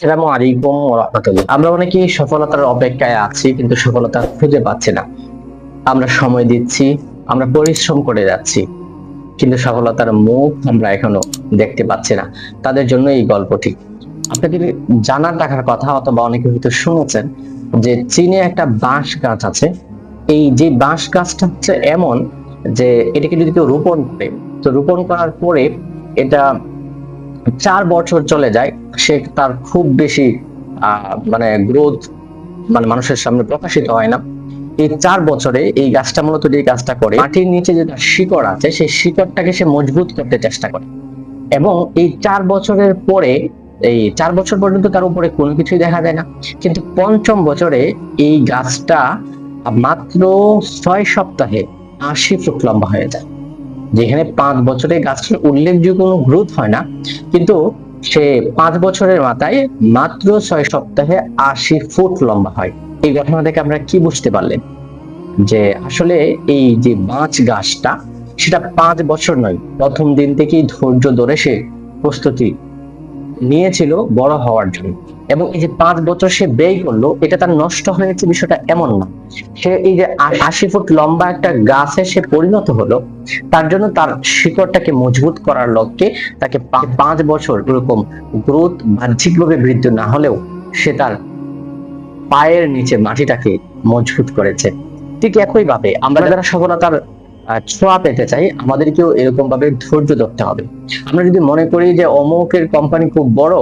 আসসালামু আলাইকুম রাহমাতুল্লাহ আমরা অনেকেই সফলতার অপেক্ষায় আছি, কিন্তু সফলতা খুঁজে পাচ্ছি না। আমরা সময় দিচ্ছি, আমরা পরিশ্রম করে যাচ্ছি, কিন্তু সফলতার মুখ আমরা এখনও দেখতে পাচ্ছি না। তাদের জন্য এই গল্পটি। আপনাদের জানার টাকার কথা, অথবা অনেকে হয়তো শুনেছেন যে চীনে একটা বাঁশ গাছ আছে। এই যে বাঁশ গাছটা হচ্ছে এমন যে এটাকে যদি কেউ রোপণ করে, তো রোপণ করার পরে এটা চার বছর চলে যায়, সে তার খুব বেশি মানে গ্রোথ মানে মানুষের সামনে প্রকাশিত হয় না। এই চার বছরে এই গাছটা মূলত যে গাছটা করে, মাটির নিচে যে তার শিকড় আছে, সেই শিকড়টাকে সে মজবুত করতে চেষ্টা করে। এবং এই চার বছরের পরে, এই চার বছর পর্যন্ত তার উপরে কোনো কিছুই দেখা যায় না। কিন্তু পঞ্চম বছরে এই গাছটা মাত্র ছয় সপ্তাহে আশি ফুট লম্বা হয়ে যায়। যেখানে পাঁচ বছরে গাছের উল্লেখযোগ্য কোনো গ্রোথ হয় না, কিন্তু সে পাঁচ বছরের মাথায় মাত্র ছয় সপ্তাহে আশি ফুট লম্বা হয়। এই ঘটনা থেকে আমরা কি বুঝতে পারলেন? যে আসলে এই যে বাঁচ গাছটা, সেটা পাঁচ বছর নয়, প্রথম দিন থেকেই ধৈর্য ধরে সে প্রস্তুতি নিয়েছিল বড় হওয়ার জন্য। এবং এই যে পাঁচ বছর সে ব্যয় করল, এটা তার নষ্ট হয়েছে বিষয়টা এমন না। সে এই যে আশি ফুট লম্বা একটা গাছে সে পরিণত হলো, তার জন্য তার শিকড়টাকে মজবুত করার লক্ষ্যে তাকে পাঁচ বছর এরকম গ্রোথ বাহ্যিকভাবে বৃদ্ধি না হলেও সে তার পায়ের নিচে মাটিটাকে মজবুত করেছে। ঠিক একইভাবে আমরা যারা সফলতার ছোঁয়া পেতে চাই, আমাদেরকেও এরকম ভাবে ধৈর্য ধরতে হবে। আমরা যদি মনে করি যে অমুকের কোম্পানি খুব বড়,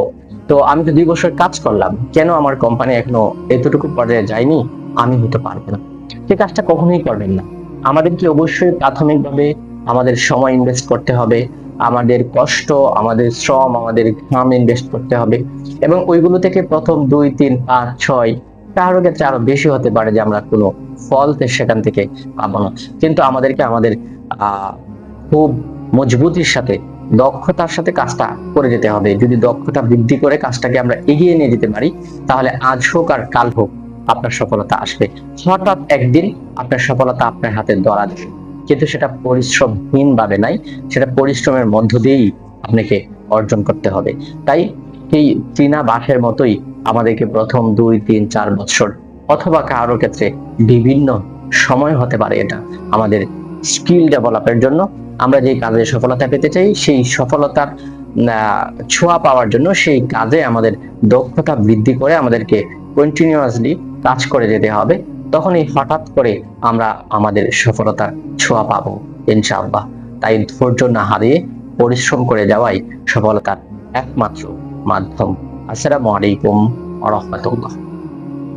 তো আমি তো দুই বছর কাজ করলাম, কেন আমার কোম্পানি এখনও এতটুকু পর্যায়ে যায়নি? আমি হতে পারব না। সে কাজটা কখনোই করবেন না। আমাদেরকে অবশ্যই প্রাথমিকভাবে আমাদের সময় ইনভেস্ট করতে হবে, আমাদের কষ্ট, আমাদের শ্রম, আমাদের ঘাম ইনভেস্ট করতে হবে এবং ওইগুলো থেকে প্রথম দুই, তিন, পাঁচ, ছয় কারও ক্ষেত্রে আরও বেশি হতে পারে যে আমরা কোনো ফল সেখান থেকে পাবো না। কিন্তু আমাদেরকে আমাদের খুব মজবুতির সাথে, দক্ষতার সাথে কাজটা করে যেতে হবে। যদি দক্ষতা বৃদ্ধি করে কাজটাকে আমরা এগিয়ে নিয়ে যেতে পারি, তাহলে আজ হোক আর কাল হোক আপনার সফলতা আসবে। হঠাৎ একদিন আপনার সফলতা আপনার হাতে ধরা দেবে কিন্তু সেটা পরিশ্রমহীন ভাবে নাই, সেটা পরিশ্রমের মধ্য দিয়েই আপনাকে অর্জন করতে হবে। তাই এই চীনা বাঁশের মতোই আমাদেরকে প্রথম দুই, তিন, চার বছর অথবা কারোর ক্ষেত্রে বিভিন্ন সময় হতে পারে এটা আমাদের স্কিল ডেভেলপের জন্য। আমরা যে কাজে সফলতা পেতে চাই, সেই সফলতার ছোঁয়া পাওয়ার জন্য সেই কাজে আমাদের দক্ষতা বৃদ্ধি করে আমাদেরকে কন্টিনিউয়াসলি কাজ করে যেতে হবে। তখনই হঠাৎ করে আমরা আমাদের সফলতার ছোঁয়া পাবো, ইনশাআল্লাহ। তাই ধৈর্য না হারিয়ে পরিশ্রম করে যাওয়াই সফলতার একমাত্র মাধ্যম। আসসালামু আলাইকুম আ রহমতুল্লাহ